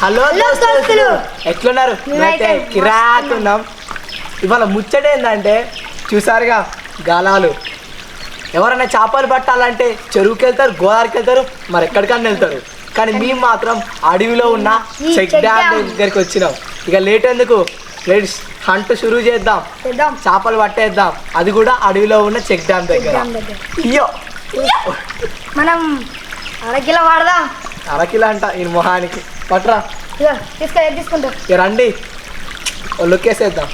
Hello దోస్తులు. ఎట్లున్నారు? మేమైతే మేమైతే కిరాక్ ఉన్నాం ఇవాళ ముచ్చట ఏంటంటే చూసారుగా గాలాలు. ఎవరైనా చేపలు పట్టాలంటే చెరువుకి వెళ్తారు గోదావరికి వెళ్తారు మరి ఎక్కడికన్నా వెళ్తారు. కానీ మేము మాత్రం అడవిలో ఉన్న చెక్ డ్యామ్. దగ్గరికి వచ్చినాం. ఇక లేట్ ఎందుకు? లేడీస్ హంట్ షురూ చేద్దాం. చేద్దాం. చేపలు పట్టేద్దాం. అది కూడా అడవిలో ఉన్న చెక్ డ్యామ్ దగ్గర. అయ్యో! మనం అరకిలో వాడదాం. అరకిలో అంట ఈ మొహానికి. పట్రా. ఇగో తీసుకో ఏది తీసుకుంటావు ఇక రండి. ఓ లుక్ వేసేద్దాం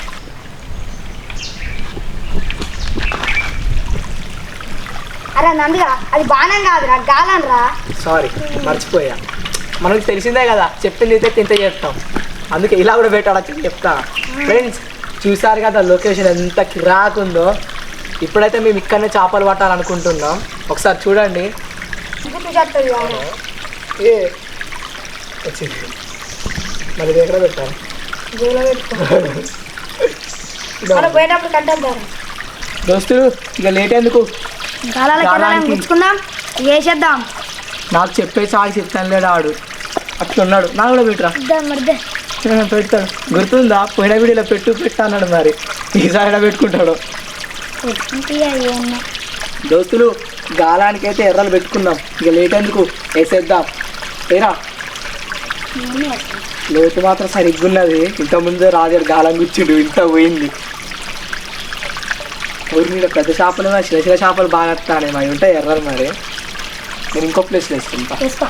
అరే నందిగా అది బాణం కాదురా గాలం రా. సారీ మర్చిపోయా. మనకు తెలిసిందే కదా చెప్పింది అయితే తింటే చెప్తాం అందుకే ఇలా కూడా పెట్టాడని చెప్తా. ఫ్రెండ్స్ చూసారు కదా లొకేషన్ ఎంత కిరాక్ ఉందో? ఇప్పుడైతే మేము ఇక్కడనే చేపలు పట్టాలనుకుంటున్నాం. ఒకసారి చూడండి. ఏ? వచ్చింది మరి ఇది. ఎక్కడ పెట్టాలి పోయినప్పుడు కంటాం దోస్తులు ఇక లేట్ ఎందుకు? గుచ్చుకుందాం వేసేద్దాం. నాకు చెప్పే చాలు చెప్తాను లేడు ఆడు? అట్లున్నాడు. నాకు కూడా పెట్టరా. పెడతాను. గుర్తుందా? పోయిన వీడియోలో పెట్టు పెట్టా అన్నాడు మరి. ఈసారి పెట్టుకుంటాడు? దోస్తులు గాలానికి అయితే ఎర్రలు పెట్టుకున్నాం. ఇక లేట్ ఎందుకు? వేసేద్దాం. ఏరా? లోతు మాత్రం సరిగ్గా ఉన్నది ఇంత ముందు రాజాడు గాలం గుచ్చిండు ఇంత పోయింది. ఊరి మీద పెద్ద చేపలు ఉన్నాయి, చిన్న చిన్న చేపలు బాగా వస్తాయి మరి. ఉంటాయి ఎర్రలు మరి. నేను ఇంకో ప్లేస్లో వేసుకుంటా వేసుకో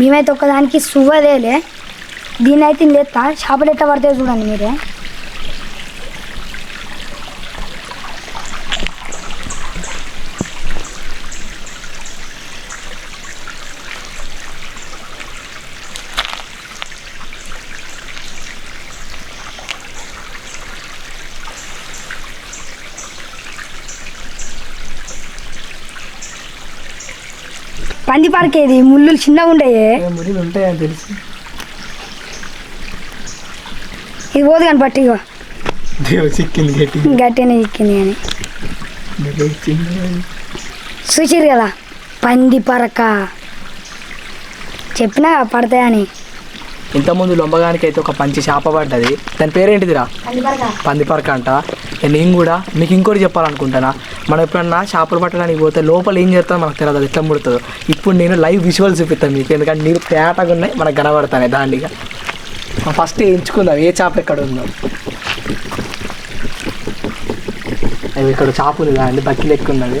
మేమైతే ఒక్కదానికి సువ్వదేలే దీని అయితే లేస్తా చేపలు ఎట్లా పడతాయి చూడండి మీరే. పంది పార్కేది ముళ్ళు చిన్నగా ఉంటాయని తెలిసి. ఇది పోదు కానీ పట్టి ఇగో. చిక్కింది గట్టి గట్టిగానే చిక్కింది కానీ. చూసిరు కదా పంది పరక. చెప్పినా పడతాయని ఇంతకుముందు లొంబగానికి అయితే ఒక పంచి చేప పడ్డది. దాని పేరేంటిదిరా? పంది పరక పందిపరక అంట. నేను కూడా మీకు ఇంకోటి చెప్పాలనుకుంటానా? మనం ఎప్పుడన్నా చేపలు పట్టడానికి పోతే లోపల ఏం చేస్తుందో మనకు తెలియదు అది ఎట్లా ముడుతుందో. ఇప్పుడు నేను లైవ్ విజువల్స్ చూపిస్తాను మీకు ఎందుకంటే నీరు తేటగా ఉన్నాయి మనకు కనబడతాయి దాండిగా. ఫస్ట్ ఎంచుకుందాం ఏ చేప ఎక్కడ ఉందో. అవి ఇక్కడ చేప ఉంది అండి బక్కి లెక్క ఉన్నది.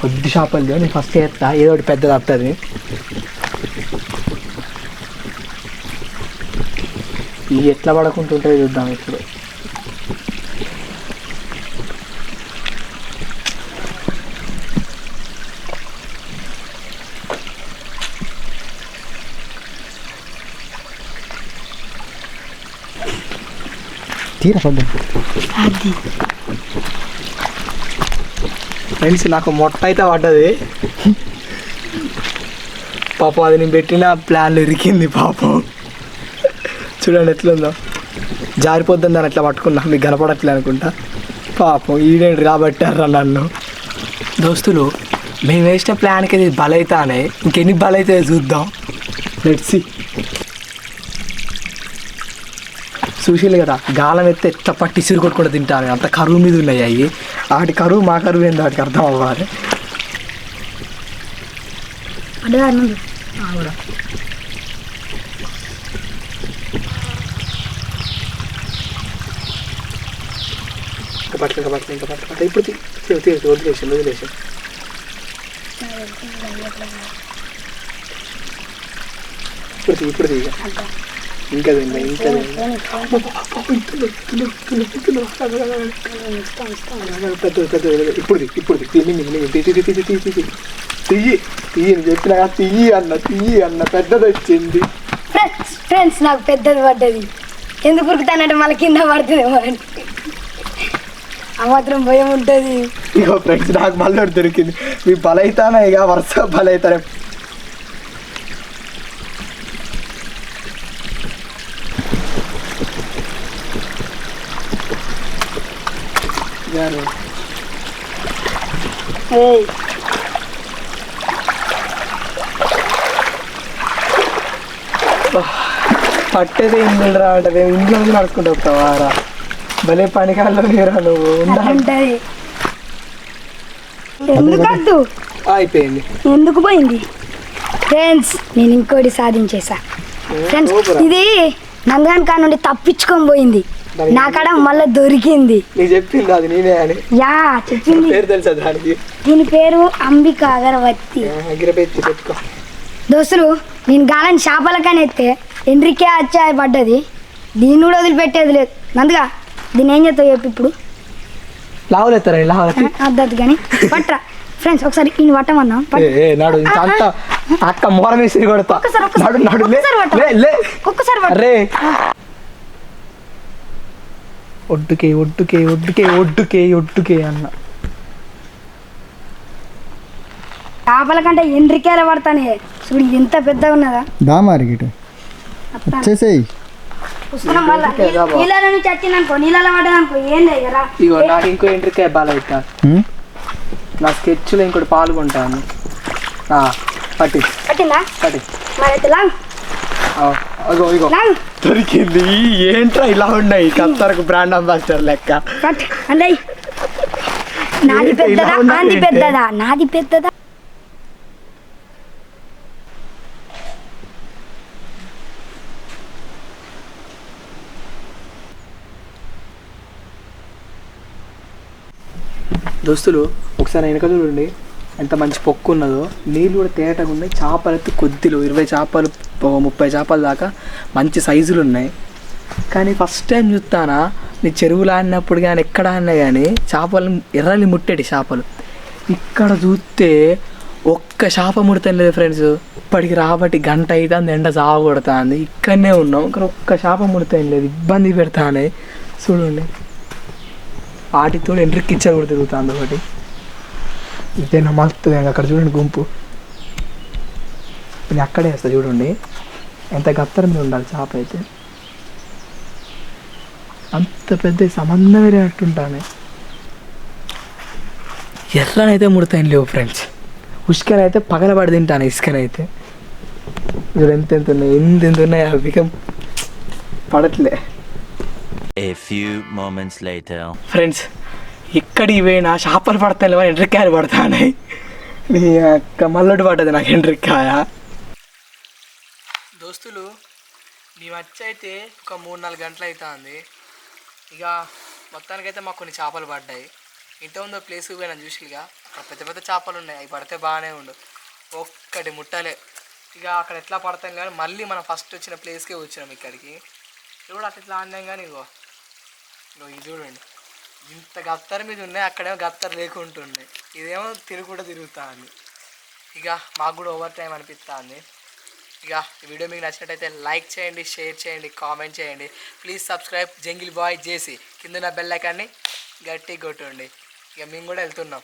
కొద్ది చేపలు. నేను ఫస్ట్ చేస్తా ఏదో ఒకటి పెద్దది వస్తుంది ఇవి ఎట్లా పడకుంటుంటే చూద్దాం ఇప్పుడు. తీరా ఫ్రెండ్స్ నాకు మొట్ట అయితే పడ్డది. పాపం అది నేను పెట్టిన ప్లాన్లు ఇరికింది పాపం. చూడండి ఎట్లుందో. జారిపోద్దని దాన్ని అట్లా పట్టుకున్నా మీకు కనపడట్లే అనుకుంటా. పాపం ఈడేంటి రాబట్టారా నన్ను. దోస్తులు మేము వేసిన ప్లాన్కి ఇది బలైతానే ఇంకెన్ని బలైతే చూద్దాం. లెట్సి చూసిలు కదా గాలం ఎత్తే ఎట్లా పట్టి సిరు కొట్టుకుంటూ తింటాను అంత కరువు మీద ఉన్నాయి అవి వాటి కరువు మా కరువు ఏందో వాటికి అర్థం అవ్వాలి. ఇంకా పట్టు ఇంకా పట్టు ఇంకా పట్టు పట్టు ఇప్పుడు తీరు తీ- తీ- వదిలేసి ఇప్పుడు తీ- ఇప్పుడు తీ ఇంకా. తిన్నా ఇంకా పెద్ద పెద్ద ఇప్పుడు ఇప్పుడు తిని తియ్యి తియ్యి చెప్పిన తియ్యి అన్న తియ్యి అన్న పెద్దది వచ్చింది. ఫ్రెండ్స్ ఫ్రెండ్స్ నాకు పెద్దది పడ్డది. ఎందుకు ఉరుకుతానంటే మళ్ళీ కింద పడుతుందేమో అని ఆ మాత్రం భయం ఉంటుంది. ఇక ఫ్రెండ్స్ నాకు మళ్ళీ దొరికింది. మీ బలైతానా ఇక వరుస బలైతానే. ఏయ్. పట్టేది ఇందురా అంటే. ఇంట్లో నడుచుకుంటూ వస్తావారా భలే పనికాల్లో లేరా నువ్వు? ఉండా? ఉంటుంది ఎందుకు వద్దు అయిపోయింది. ఎందుకు పోయింది? ఫ్రెండ్స్ నేను ఇంకోటి సాధించేసా. ఫ్రెండ్స్. ఇది నందగాన్ కా నుండి తప్పించుకొని పోయింది. దానికి నా కాడ మళ్ళీ దొరికింది. నీకు చెప్పింది అది నేనే అని. యా చెప్పింది. పేరు తెలుసా దానికి? దీని పేరు అంబిక అగరవత్తి. పెట్టుకో. దోస్తులు నేను గాలని చేపలకని ఎత్తే ఎండ్రికే వచ్చాయి పడ్డది దీన్ని కూడా వదిలిపెట్టేది లేదు. నందుగా? దీన్ని ఏం చేస్తావు చెప్పు ఇప్పుడు? లావులేస్తారా లావులెత్తి అద్దదు కానీ పట్రా. ఫ్రెండ్స్ ఒకసారి ఈయన పట్టమన్నాం. నడు ఇంత అంత అక్క మూల వేసి కొడతా. నడు నడు లే ఒక్కసారి పట్టు. లే లే. ఒక్కసారి పట్టు. అరే. ఒడ్డుకే ఒడ్డుకే ఒడ్డుకే ఒడ్డుకే ఒడ్డుకే అన్న. చేపల కంటే ఎండ్రికేల పడతానే. చూడు ఇది ఎంత పెద్దగా ఉన్నదా? దా మరి అత్తాను. వచ్చేసేయి పుస్తకం మళ్ళా. ఎండ్రికేలా బా. నీళ్ళ నుంచి వచ్చిందనుకో నీళ్ళలో పడ్డదనుకో ఏం లేదు కదా. ఇగో నాకు ఇంకో ఎంట్రికే బాగా అవుతా ఉం? నా స్కెచ్లో ఇంకోటి పాల్గొంటాను. ఆ, పట్టి. పట్టిందా? మరి అగో ఇగో. దొరికింది. ఏంట్రా ఇలా ఉన్నాయి? కత్తరకు బ్రాండ్ అంబాసిడర్ లెక్క. అంటే నాది పెద్దదా? నాది? పెద్దదా? నాది పెద్దదా? దోస్తులు ఒకసారి వెనక చూడండి. ఎంత మంచి పొక్కు ఉన్నదో. నీళ్ళు కూడా తేటగా ఉన్నాయి. చేపలు అయితే కొద్దిలో ఇరవై చేపలు ముప్పై చేపల దాకా మంచి సైజులు ఉన్నాయి. కానీ ఫస్ట్ టైం చూస్తానా నీ చెరువులు ఆడినప్పుడు కానీ ఎక్కడ ఆడినా కానీ చేపలు ఎర్రని ముట్టేటి చేపలు. ఇక్కడ చూస్తే ఒక్క చేప ముడతాను లేదు ఫ్రెండ్స్ ఇప్పటికి రాబట్టి గంట అయితే ఎండ సాగు కొడుతుంది ఇక్కడనే ఉన్నాం ఇక్కడ ఒక్క చేప ముడతాను లేదు. ఇబ్బంది పెడతానే. చూడండి. వాటితో ఎంట్రీ ఇచ్చారు కూడా తిరుగుతుంది ఒకటి. ఇదే నమ్మస్తుంది అక్కడ చూడండి గుంపు. నేను అక్కడే వేస్తా చూడండి. ఎంత గత్తర మీద ఉండాలి చేప అయితే. అంత పెద్ద సంబంధమే లేనట్టుంటానే. ఎర్రనైతే ముడతాయి లేవు ఫ్రెండ్స్ ఉసుకనైతే పగలబడి తింటాను ఇసుకనైతే చూడు ఎంత ఎంత ఉన్నాయి ఎంత ఎంత ఉన్నాయి అవి పడట్లే. A few moments later. Friends ఎక్కడికి పోయినా చేపలు పడతాయి లేవా? ఎండ్రికాయలు పడతాయి నీ అక్క మల్లొడి పడ్డది నాకు ఎండ్రికాయ దోస్తులు నీ వచ్చి అయితే ఒక మూడు నాలుగు గంటలు అవుతుంది ఇక మొత్తానికైతే మాకు కొన్ని చేపలు పడ్డాయి. ఇంత ఉందో ప్లేస్కి పోయినా చూసిగా అక్కడ పెద్ద పెద్ద చేపలు ఉన్నాయి. అవి పడితే బాగానే ఉండు. ఒక్కటి ముట్టలే. ఇక అక్కడ ఎట్లా పడతాం కానీ మళ్ళీ మనం ఫస్ట్ వచ్చిన ప్లేస్కే వచ్చినాం ఇక్కడికి. ఇప్పుడు అట్లా ఇట్లా ఆడినాం కానీ ఇగో. ఇది చూడండి. ఇంత గత్తర్ మీద ఉన్నాయి అక్కడేమో గత్తర్ లేకుంటుండే. ఇదేమో తిరుగుకుంటూ తిరుగుతా ఉంది ఇక మాకు కూడా ఓవర్ టైం అనిపిస్తుంది. ఇక ఈ వీడియో మీకు నచ్చినట్టయితే లైక్ చేయండి షేర్ చేయండి కామెంట్ చేయండి. ప్లీజ్ సబ్స్క్రైబ్ జంగిల్ బాయ్ చేసి కింద బెల్ ఐకాన్ని గట్టిగా కొట్టండి. ఇక మేము కూడా వెళ్తున్నాం.